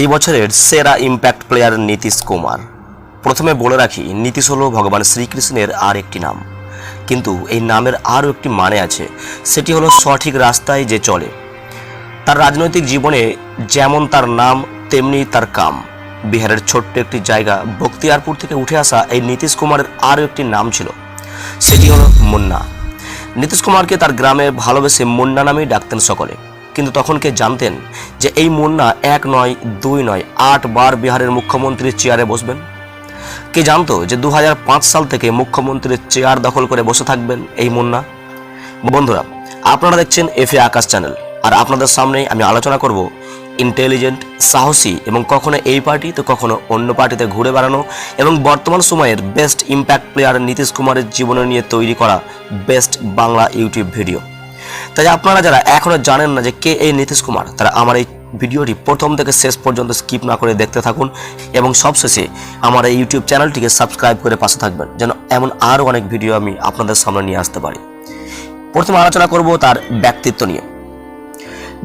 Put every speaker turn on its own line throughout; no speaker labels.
এই বছরের সেরা ইম্প্যাক্ট প্লেয়ার নীতিশ কুমার। প্রথমে বলে রাখি, নীতিশ হলো ভগবান শ্রীকৃষ্ণের আর একটি নাম। কিন্তু এই নামের আরও একটি মানে আছে, সেটি হলো সঠিক রাস্তায় যে চলে। তার রাজনৈতিক জীবনে যেমন তার নাম, তেমনি তার কাম। বিহারের ছোট্ট একটি জায়গা বক্তিয়ারপুর থেকে উঠে আসা এই নীতিশ কুমারের আরও একটি নাম ছিল, সেটি হলো মুন্না। নীতিশ কুমারকে তার গ্রামে ভালোবেসে মুন্না নামেই ডাকতেন সকলে। কিন্তু তখন কে জানতেন যে এই মুন্না এক নয়, দুই নয়, আট বার বিহারের মুখ্যমন্ত্রীর চেয়ারে বসবেন? কে জানতো যে দু হাজার পাঁচ সাল থেকে মুখ্যমন্ত্রীর চেয়ার দখল করে বসে থাকবেন এই মুন্না? বন্ধুরা, আপনারা দেখছেন এফ এ আকাশ চ্যানেল, আর আপনাদের সামনে আমি আলোচনা করব ইন্টেলিজেন্ট, সাহসী এবং কখনো এই পার্টি তো কখনো অন্য পার্টিতে ঘুরে বেড়ানো এবং বর্তমান সময়ের বেস্ট ইম্প্যাক্ট প্লেয়ার নীতিশ কুমারের জীবনে নিয়ে তৈরি করা বেস্ট বাংলা ইউটিউব ভিডিও। তাই আপনারা যারা এখনও জানেন না যে কে এই নীতিশ কুমার, তারা আমার এই ভিডিওটি প্রথম থেকে শেষ পর্যন্ত স্কিপ না করে দেখতে থাকুন এবং সবশেষে আমার এই ইউটিউব চ্যানেলটিকে সাবস্ক্রাইব করে পাশে থাকবেন, যেন এমন আরও অনেক ভিডিও আমি আপনাদের সামনে নিয়ে আসতে পারি। প্রথমে আলোচনা করব তার ব্যক্তিত্ব নিয়ে।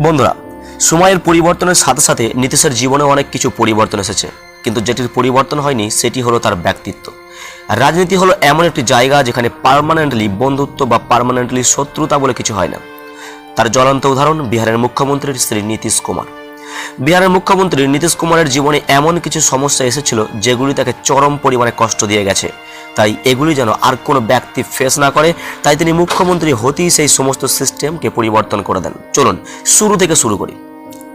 বন্ধুরা, সময়ের পরিবর্তনের সাথে সাথে নীতিশের জীবনে অনেক কিছু পরিবর্তন এসেছে, কিন্তু যেটির পরিবর্তন হয়নি, সেটি হলো তার ব্যক্তিত্ব। রাজনীতি হলো এমন একটি জায়গা যেখানে পারমানেন্টলি বন্ধুত্ব বা পার্মানেন্টলি শত্রুতা বলে কিছু হয় না। তার জ্বলন্ত উদাহরণ বিহারের মুখ্যমন্ত্রীর শ্রী নীতিশ কুমার। বিহারের মুখ্যমন্ত্রী নীতিশ কুমারের জীবনে এমন কিছু সমস্যা এসেছিল যেগুলি তাকে চরম পরিমাণে কষ্ট দিয়ে গেছে। তাই এগুলি যেন আর কোনো ব্যক্তি ফেস না করে, তাই তিনি মুখ্যমন্ত্রী হতেই সেই সমস্ত সিস্টেমকে পরিবর্তন করে দেন। চলুন, শুরু থেকে শুরু করি।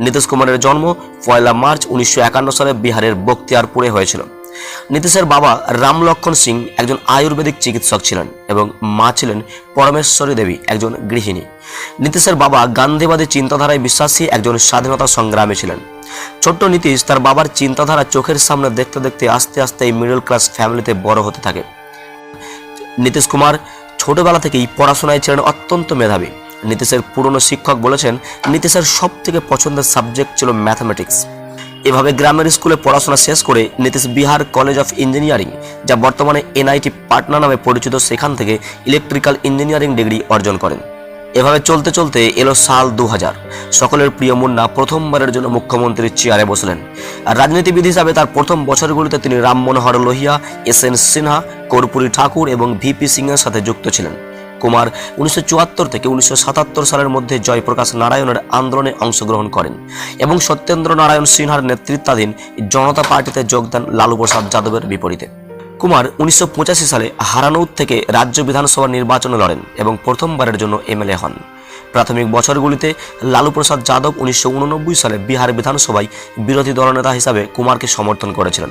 নীতিশ কুমারের জন্ম পয়লা মার্চ উনিশশো একান্ন সালে বিহারের বক্তিয়ারপুরে হয়েছিল। নীতিশের বাবা রাম লক্ষণ সিং একজন আয়ুর্বেদিক চিকিৎসক ছিলেন এবং মা ছিলেন পরমেশ্বরী দেবী একজন গৃহিণী। নীতিশের বাবা গান্ধীবাদী চিন্তাধারায় বিশ্বাসী একজন স্বাধীনতা সংগ্রামী ছিলেন। ছোট্ট নীতিশ তার বাবার চিন্তাধারা চোখের সামনে দেখতে দেখতে আস্তে আস্তে এই মিডল ক্লাস ফ্যামিলিতে বড় হতে থাকে। নীতিশ কুমার ছোটবেলা থেকেই পড়াশোনায় ছিলেন অত্যন্ত মেধাবী। নীতিশের পুরনো শিক্ষক বলেছেন, নীতিশের সব থেকে পছন্দের সাবজেক্ট ছিল ম্যাথামেটিক্স এভাবে গ্রামের স্কুলে পড়াশোনা শেষ করে Nitish Bihar college of engineering, যা বর্তমানে এনআইটি পাটনা নামে পরিচিত সেখান থেকে ইলেকট্রিক্যাল ইঞ্জিনিয়ারিং ডিগ্রি অর্জন করেন। এভাবে চলতে চলতে এলো সাল দু হাজার সকলের প্রিয় মুন্না প্রথমবারের জন্য মুখ্যমন্ত্রীর চেয়ারে বসলেন। আর রাজনীতিবিদ হিসাবে তার প্রথম বছরগুলিতে তিনি রাম মনোহর লোহিয়া, এস এন সিনহা, কর্পূরী ঠাকুর এবং ভিপি সিংয়ের সাথে যুক্ত ছিলেন। কুমার উনিশশো চুয়াত্তর থেকে উনিশশো সাতাত্তর সালের মধ্যে জয়প্রকাশ নারায়ণের আন্দোলনে অংশগ্রহণ করেন এবং সত্যেন্দ্র নারায়ণ সিনহার নেতৃত্বাধীন জনতা পার্টিতে যোগ দেন লালু প্রসাদ যাদবের বিপরীতে। কুমার উনিশশো পঁচাশি সালে হারানৌদ থেকে রাজ্য বিধানসভা নির্বাচনে লড়েন এবং প্রথমবারের জন্য এমএলএ হন। প্রাথমিক বছরগুলিতে লালু প্রসাদ যাদব উনিশশো উননব্বই সালে বিহার বিধানসভায় বিরোধী দলনেতা হিসাবে কুমারকে সমর্থন করেছিলেন।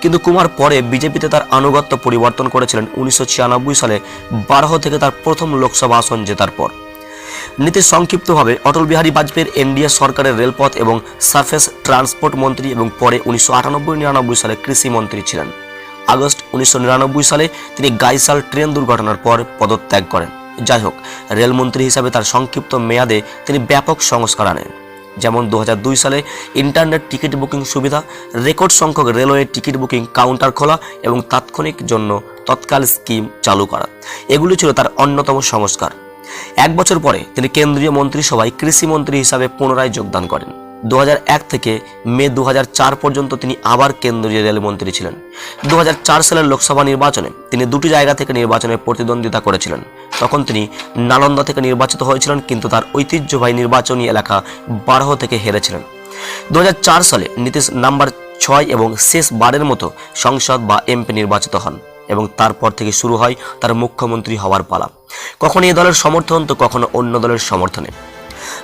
কিন্তু কুমার পরে বিজেপিতে তার আনুগত্য পরিবর্তন করেছিলেন উনিশশো ছিয়ানব্বই সালে বারহ থেকে তার প্রথম লোকসভা আসন জেতার পর। নীতি সংক্ষিপ্তভাবে অটল বিহারী বাজপেয়ীর এনডিএ সরকারের রেলপথ এবং সার্ফেস ট্রান্সপোর্ট মন্ত্রী এবং পরে উনিশশো আটানব্বই সালে কৃষি মন্ত্রী ছিলেন। আগস্ট উনিশশো নিরানব্বই সালে তিনি গাইসাল ট্রেন দুর্ঘটনার পর পদত্যাগ করেন। যাই হোক, রেলমন্ত্রী হিসাবে তার সংক্ষিপ্ত মেয়াদে তিনি ব্যাপক সংস্কার আনেন। যেমন দু হাজার দুই সালে ইন্টারনেট টিকিট বুকিং সুবিধা, রেকর্ড সংখ্যক রেলওয়ে টিকিট বুকিং কাউন্টার খোলা এবং তাৎক্ষণিক জন্য তৎকাল স্কিম চালু করা। এগুলি ছিল তার অন্যতম সংস্কার। এক বছর পরে তিনি কেন্দ্রীয় মন্ত্রিসভায় কৃষিমন্ত্রী হিসাবে পুনরায় যোগদান করেন। দু হাজার এক থেকে মে দু হাজার চার পর্যন্ত তিনি আবার কেন্দ্রীয় রেলমন্ত্রী ছিলেন। দু হাজার চার সালের লোকসভা নির্বাচনে তিনি দুটি জায়গা থেকে নির্বাচনে প্রতিদ্বন্দ্বিতা করেছিলেন। তখন তিনি নালন্দা থেকে নির্বাচিত হয়েছিলেন, কিন্তু তার ঐতিহ্যবাহী নির্বাচনী এলাকা বারহ থেকে হেরেছিলেন। দু হাজার চার সালে নীতিশ নাম্বার ছয় এবং শেষ বারের মতো সংসদ বা এমপি নির্বাচিত হন এবং তারপর থেকে শুরু হয় তার মুখ্যমন্ত্রী হওয়ার পালা। কখনো এ দলের সমর্থন, তো কখনো অন্য দলের সমর্থনে।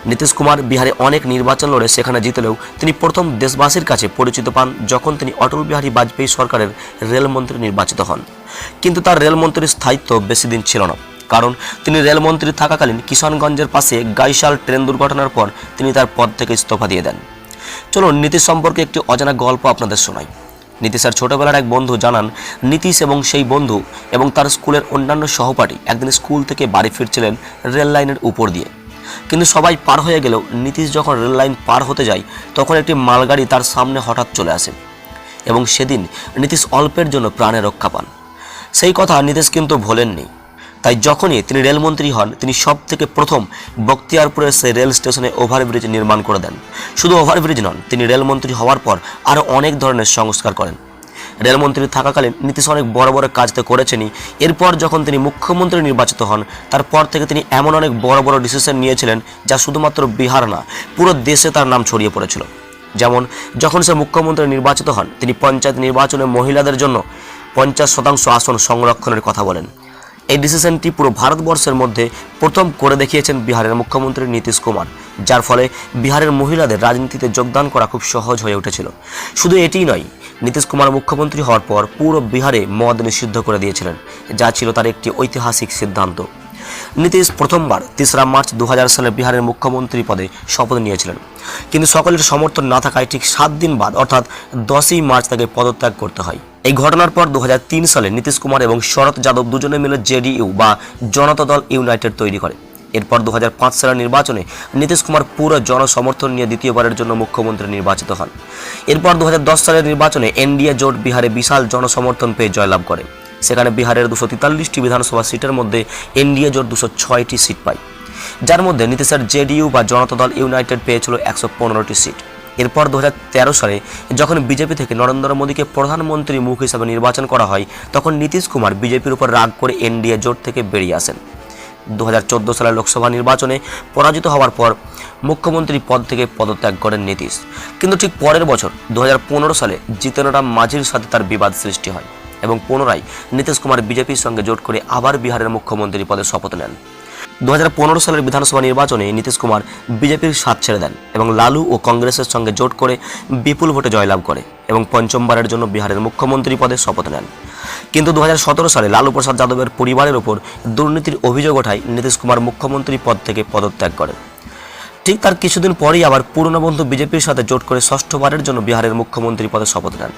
নীতিশ কুমার বিহারে অনেক নির্বাচন লড়ে সেখানে জিতলেও তিনি প্রথম দেশবাসীর কাছে পরিচিত পান যখন তিনি অটল বিহারী বাজপেয়ী সরকারের রেলমন্ত্রী নির্বাচিত হন। কিন্তু তার রেলমন্ত্রীর স্থায়িত্ব বেশি দিন ছিল না। কারণ তিনি রেলমন্ত্রী থাকাকালীন কিষানগঞ্জের পাশে গাইশাল ট্রেন দুর্ঘটনার পর তিনি তার পদ থেকে ইস্তফা দিয়ে দেন। চলুন নীতিশ সম্পর্কে একটি অজানা গল্প আপনাদের শোনাই। নীতিশের ছোটবেলার এক বন্ধু জানান, নীতিশ এবং সেই বন্ধু এবং তার স্কুলের অন্যান্য সহপাঠী একদিন স্কুল থেকে বাড়ি ফিরছিলেন রেল লাইনের উপর দিয়ে। কিন্তু সবাই পার হয়ে গেলেও নীতিশ যখন রেল লাইন পার হতে যায়, তখন একটি মালগাড়ি তার সামনে হঠাৎ চলে আসে এবং সেদিন নীতিশ অল্পের জন্য প্রাণে রক্ষা পান। সেই কথা নীতিশ কিন্তু ভোলেননি। তাই যখনই তিনি রেলমন্ত্রী হন, তিনি সব থেকে প্রথম বক্তিয়ারপুরের সেই রেল স্টেশনে ওভারব্রিজ নির্মাণ করে দেন। শুধু ওভারব্রিজ নন, তিনি রেলমন্ত্রী হওয়ার পর আরও অনেক ধরনের সংস্কার করেন। রেলমন্ত্রী থাকাকালীন নীতিশ অনেক বড় বড় কাজ তো করেছেনই। এরপর যখন তিনি মুখ্যমন্ত্রী নির্বাচিত হন, তারপর থেকে তিনি এমন অনেক বড় বড় ডিসিশন নিয়েছিলেন যা শুধুমাত্র বিহার না, পুরো দেশে তার নাম ছড়িয়ে পড়েছিল। যেমন, যখন সে মুখ্যমন্ত্রী নির্বাচিত হন, তিনি পঞ্চায়েত নির্বাচনে মহিলাদের জন্য পঞ্চাশ শতাংশ আসন সংরক্ষণের কথা বলেন। এই ডিসিশনটি পুরো ভারতবর্ষের মধ্যে প্রথম করে দেখিয়েছেন বিহারের মুখ্যমন্ত্রী নীতিশ কুমার, যার ফলে বিহারের মহিলাদের রাজনীতিতে যোগদান করা খুব সহজ হয়ে উঠেছিল। শুধু এটিই নয় নীতিশ কুমার মুখ্যমন্ত্রী হওয়ার পর পুরো বিহারে মদ নিষিদ্ধ করে দিয়েছিলেন, যা ছিল তার একটি ঐতিহাসিক সিদ্ধান্ত। নীতিশ প্রথমবার তেসরা মার্চ দু হাজার সালে বিহারের মুখ্যমন্ত্রী পদে শপথ নিয়েছিলেন। কিন্তু সকলের সমর্থন না থাকায় ঠিক সাত দিন বাদ, অর্থাৎ দশই মার্চ তাকে পদত্যাগ করতে হয়। এই ঘটনার পর দু হাজার তিন সালে নীতিশ কুমার এবং শরৎ যাদব দুজনে মিলে জেডিইউ বা জনতা দল ইউনাইটেড তৈরি করে। এরপর দু হাজার পাঁচ সালের নির্বাচনে নীতিশ কুমার পুরো জনসমর্থন নিয়ে দ্বিতীয়বারের জন্য মুখ্যমন্ত্রী নির্বাচিত হন। এরপর দু হাজার দশ সালের নির্বাচনে এনডিএ জোট বিহারে বিশাল জনসমর্থন পেয়ে জয়লাভ করে। সেখানে বিহারের দুশো তেতাল্লিশটি বিধানসভা সিটের মধ্যে এনডিএ জোট দুশো ছয়টি সিট পায়। যার মধ্যে নীতিশের জেডিইউ বা জনতা দল ইউনাইটেড পেয়েছিল একশো পনেরোটি সিট। এরপর দু হাজার তেরো সালে যখন বিজেপি থেকে নরেন্দ্র মোদীকে প্রধানমন্ত্রী মুখ হিসাবে নির্বাচন করা হয়, তখন নীতিশ কুমার বিজেপির উপর রাগ করে এনডিএ জোট থেকে বেরিয়ে আসেন। দু হাজার চোদ্দ সালের লোকসভা নির্বাচনে পরাজিত হওয়ার পর মুখ্যমন্ত্রী পদ থেকে পদত্যাগ করেন নীতিশ। কিন্তু ঠিক পরের বছর দু হাজার পনেরো সালে জিতেনরাম মাঝির সাথে তার বিবাদ সৃষ্টি হয় এবং পুনরায় নীতিশ কুমার বিজেপির সঙ্গে জোট করে আবার বিহারের মুখ্যমন্ত্রী পদে শপথ নেন। দু হাজার পনেরো সালের বিধানসভা নির্বাচনে নীতিশ কুমার বিজেপির সাথ ছেড়ে দেন এবং লালু ও কংগ্রেসের সঙ্গে জোট করে বিপুল ভোটে জয়লাভ করে। এবং পঞ্চমবারের জন্য বিহারের মুখ্যমন্ত্রী পদে শপথ নেন। কিন্তু দু হাজার সতেরো সালে লালু প্রসাদ যাদবের পরিবারের ওপর দুর্নীতির অভিযোগ ওঠায় নীতিশ কুমার মুখ্যমন্ত্রী পদ থেকে পদত্যাগ করেন। ঠিক তার কিছুদিন পরেই আবার পুরনো বন্ধু বিজেপির সাথে জোট করে ষষ্ঠবারের জন্য বিহারের মুখ্যমন্ত্রী পদে শপথ নেন।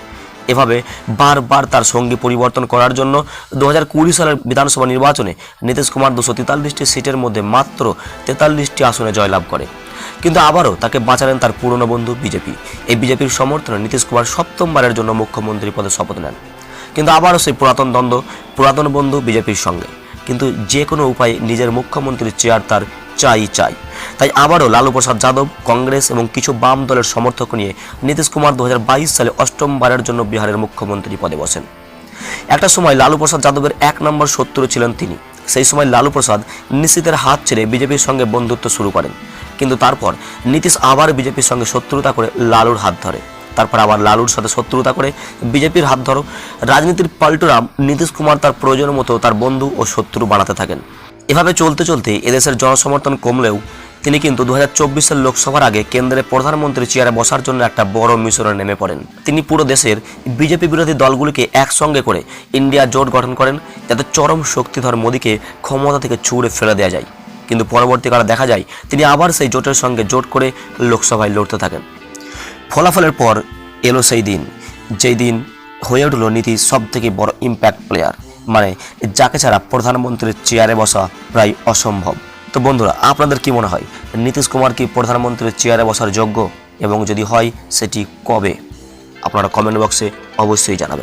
এভাবে বারবার তার সঙ্গী পরিবর্তন করার জন্য দু হাজার কুড়ি সালের বিধানসভা নির্বাচনে নীতিশ কুমার দুশো তেতাল্লিশটি সিটের মধ্যে মাত্র তেতাল্লিশটি আসনে জয়লাভ করে। কিন্তু আবারও তাকে বাঁচালেন তার পুরনো বন্ধু বিজেপি। এই বিজেপির সমর্থনে নীতিশ কুমার সপ্তমবারের জন্য মুখ্যমন্ত্রী পদে শপথ নেন। কিন্তু আবারও সেই পুরাতন দ্বন্দ্ব, পুরাতন বন্ধু বিজেপির সঙ্গে। কিন্তু যে কোনো উপায়ে নিজের মুখ্যমন্ত্রীর চেয়ার তার চাই চাই। তাই আবারও লালু প্রসাদ যাদব, কংগ্রেস এবং কিছু বাম দলের সমর্থক নিয়ে নীতিশ কুমার দু হাজার বাইশ সালে অষ্টমবারের জন্য বিহারের মুখ্যমন্ত্রী পদে বসেন। একটা সময় লালু প্রসাদ যাদবের এক নম্বর শত্রু ছিলেন তিনি। সেই সময় লালু প্রসাদ নিশ্চিতের হাত ছেড়ে বিজেপির সঙ্গে বন্ধুত্ব শুরু করেন। কিন্তু তারপর নীতিশ আবার বিজেপির সঙ্গে শত্রুতা করে লালুর হাত ধরে। তারপর আবার লালুর সাথে শত্রুতা করে বিজেপির হাত ধরো। রাজনীতির পাল্টুরাম নীতিশ কুমার তার প্রয়োজন মতো তার বন্ধু ও শত্রু বাড়াতে থাকেন। এভাবে চলতে চলতে এদেশের জনসমর্থন কমলেও তিনি কিন্তু দু সাল লোকসভার আগে কেন্দ্রে প্রধানমন্ত্রী চেয়ারে বসার জন্য একটা বড় মিশনে নেমে পড়েন। তিনি পুরো দেশের বিজেপি বিরোধী দলগুলিকে একসঙ্গে করে ইন্ডিয়া জোট গঠন করেন, যাতে চরম শক্তিধর মোদীকে ক্ষমতা থেকে ছুঁড়ে ফেলে দেওয়া যায়। কিন্তু পরবর্তীকালে দেখা যায়, তিনি আবার সেই জোটের সঙ্গে জোট করে লোকসভায় লড়তে থাকেন। ফলাফলের পর এলো সেই দিন, যেই দিন হয়ে উঠল নীতি সব থেকে বড় ইম্প্যাক্ট প্লেয়ার মানে যাকে ছাড়া প্রধানমন্ত্রীর চেয়ারে বসা প্রায় অসম্ভব। তো বন্ধুরা, আপনাদের কি মনে হয়, নীতিশ কুমার কি প্রধানমন্ত্রীর চেয়ারে বসার যোগ্য? এবং যদি হয়, সেটি কবে? আপনারা কমেন্ট বক্সে অবশ্যই জানাবেন।